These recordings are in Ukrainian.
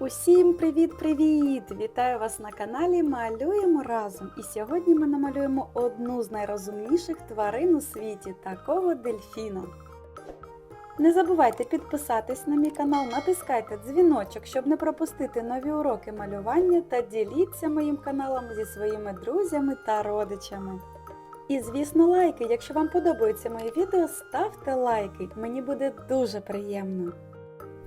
Усім привіт-привіт! Вітаю вас на каналі Малюємо разом. І сьогодні ми намалюємо одну з найрозумніших тварин у світі такого дельфіна. Не забувайте підписатись на мій канал, натискайте дзвіночок, щоб не пропустити нові уроки малювання та діліться моїм каналом зі своїми друзями та родичами. І, звісно, лайки. Якщо вам подобаються мої відео, ставте лайки. Мені буде дуже приємно.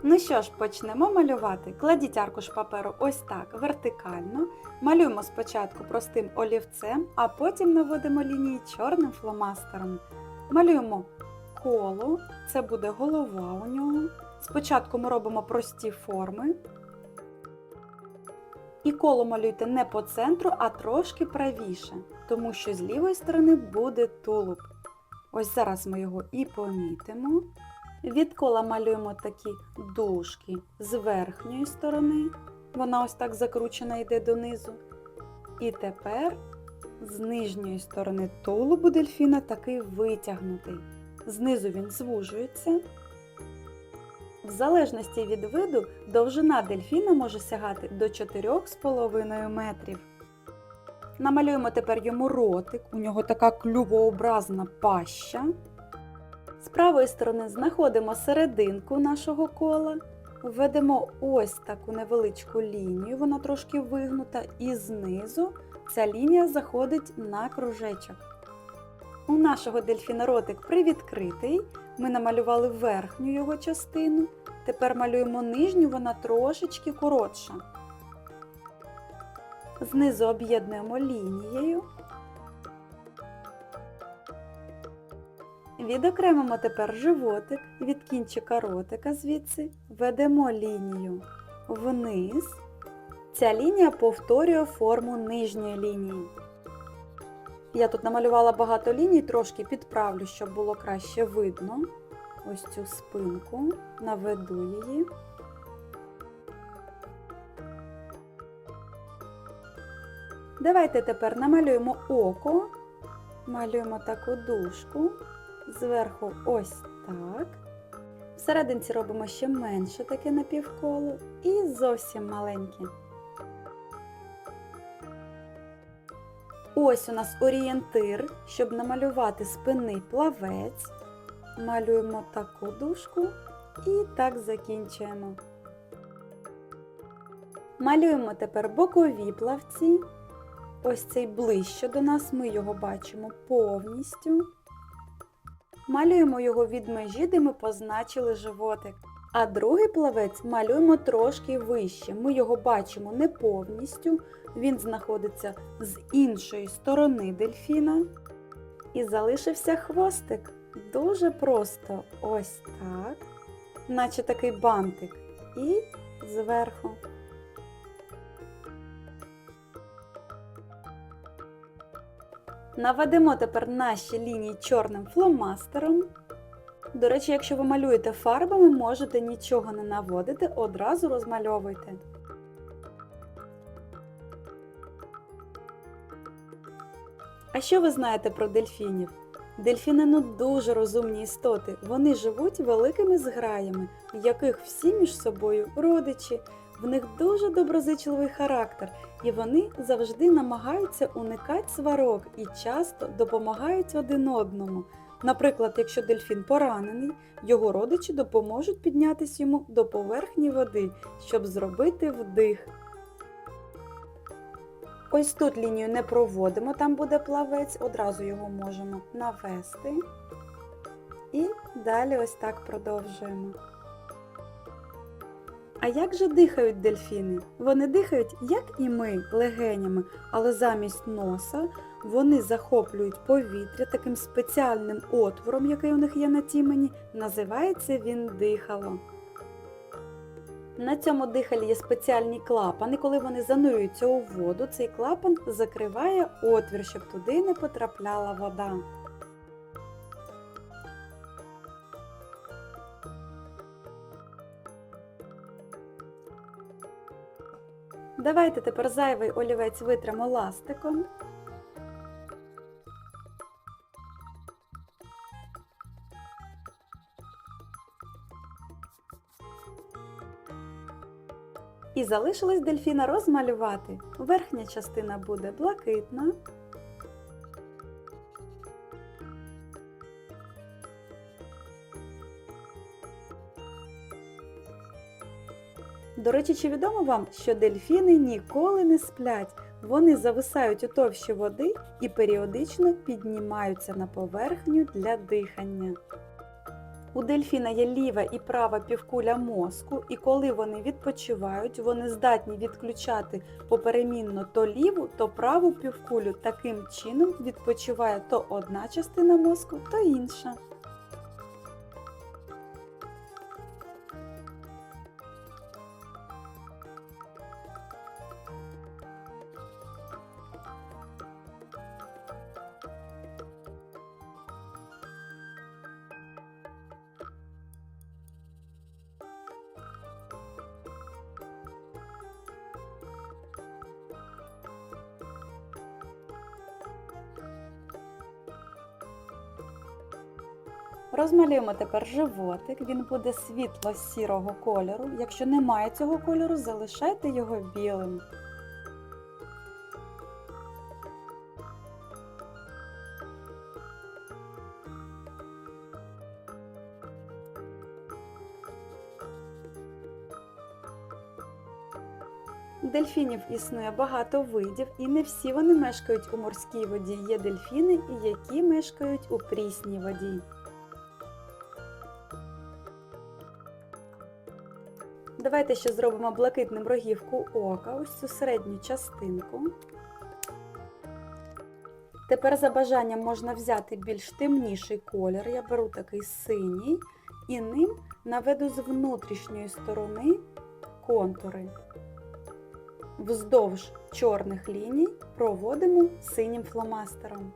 Ну що ж, почнемо малювати. Кладіть аркуш паперу ось так, вертикально. Малюємо спочатку простим олівцем, а потім наводимо лінії чорним фломастером. Малюємо коло, це буде голова у нього. Спочатку ми робимо прості форми. І коло малюйте не по центру, а трошки правіше, тому що з лівої сторони буде тулуб. Ось зараз ми його і помітимо. Від кола малюємо такі дужки з верхньої сторони. Вона ось так закручена йде донизу. І тепер з нижньої сторони тулубу дельфіна такий витягнутий. Знизу він звужується. В залежності від виду довжина дельфіна може сягати до 4,5 метрів. Намалюємо тепер йому ротик, у нього така клювообразна паща. З правої сторони знаходимо серединку нашого кола, введемо ось таку невеличку лінію, вона трошки вигнута, і знизу ця лінія заходить на кружечок. У нашого дельфіна ротик привідкритий, ми намалювали верхню його частину, тепер малюємо нижню, вона трошечки коротша. Знизу об'єднуємо лінією. Відокремимо тепер животик від кінчика ротика звідси, ведемо лінію вниз. Ця лінія повторює форму нижньої лінії. Я тут намалювала багато ліній, трошки підправлю, щоб було краще видно. Ось цю спинку, наведу її. Давайте тепер намалюємо око, малюємо таку дужку зверху ось так. Всерединці робимо ще менше таке напівколо і зовсім маленьке. Ось у нас орієнтир, щоб намалювати спинний плавець. Малюємо таку дужку і так закінчуємо. Малюємо тепер бокові плавці. Ось цей ближче до нас, ми його бачимо повністю. Малюємо його від межі, де ми позначили животик. А другий плавець малюємо трошки вище. Ми його бачимо не повністю, він знаходиться з іншої сторони дельфіна. І залишився хвостик. Дуже просто ось так, наче такий бантик. І зверху. Наведемо тепер наші лінії чорним фломастером. До речі, якщо ви малюєте фарбами, можете нічого не наводити, одразу розмальовуйте. А що ви знаєте про дельфінів? Дельфіни ну дуже розумні істоти. Вони живуть великими зграями, в яких всі між собою родичі. В них дуже доброзичливий характер, і вони завжди намагаються уникати сварок і часто допомагають один одному. Наприклад, якщо дельфін поранений, його родичі допоможуть піднятися йому до поверхні води, щоб зробити вдих. Ось тут лінію не проводимо, там буде плавець, одразу його можемо навести. І далі ось так продовжуємо. А як же дихають дельфіни? Вони дихають, як і ми, легенями, але замість носа вони захоплюють повітря таким спеціальним отвором, який у них є на тімені, називається він дихало. На цьому дихалі є спеціальні клапани. Коли вони занурюються у воду, цей клапан закриває отвір, щоб туди не потрапляла вода. Давайте тепер зайвий олівець витримо ластиком. І залишилось дельфіна розмалювати. Верхня частина буде блакитна. До речі, чи відомо вам, що дельфіни ніколи не сплять? Вони зависають у товщі води і періодично піднімаються на поверхню для дихання. У дельфіна є ліва і права півкуля мозку, і коли вони відпочивають, вони здатні відключати поперемінно то ліву, то праву півкулю. Таким чином відпочиває то одна частина мозку, то інша. Розмалюємо тепер животик, він буде світло-сірого кольору. Якщо немає цього кольору, залишайте його білим. Дельфінів існує багато видів, і не всі вони мешкають у морській воді. Є дельфіни, які мешкають у прісній воді. Давайте ще зробимо блакитним рогівку ока, ось цю середню частинку. Тепер за бажанням можна взяти більш темніший колір. Я беру такий синій і ним наведу з внутрішньої сторони контури. Вздовж чорних ліній проводимо синім фломастером.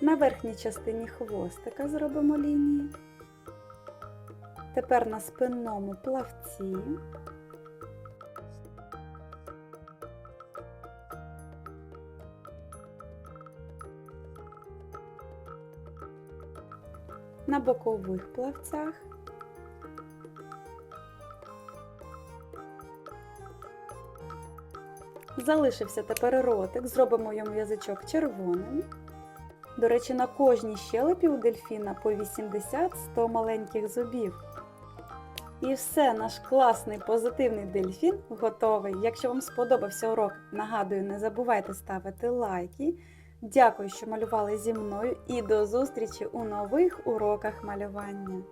На верхній частині хвостика зробимо лінії. Тепер на спинному плавці. На бокових плавцях. Залишився тепер ротик, зробимо йому язичок червоним. До речі, на кожній щелепі у дельфіна по 80-100 маленьких зубів. І все, наш класний позитивний дельфін готовий. Якщо вам сподобався урок, нагадую, не забувайте ставити лайки. Дякую, що малювали зі мною і до зустрічі у нових уроках малювання.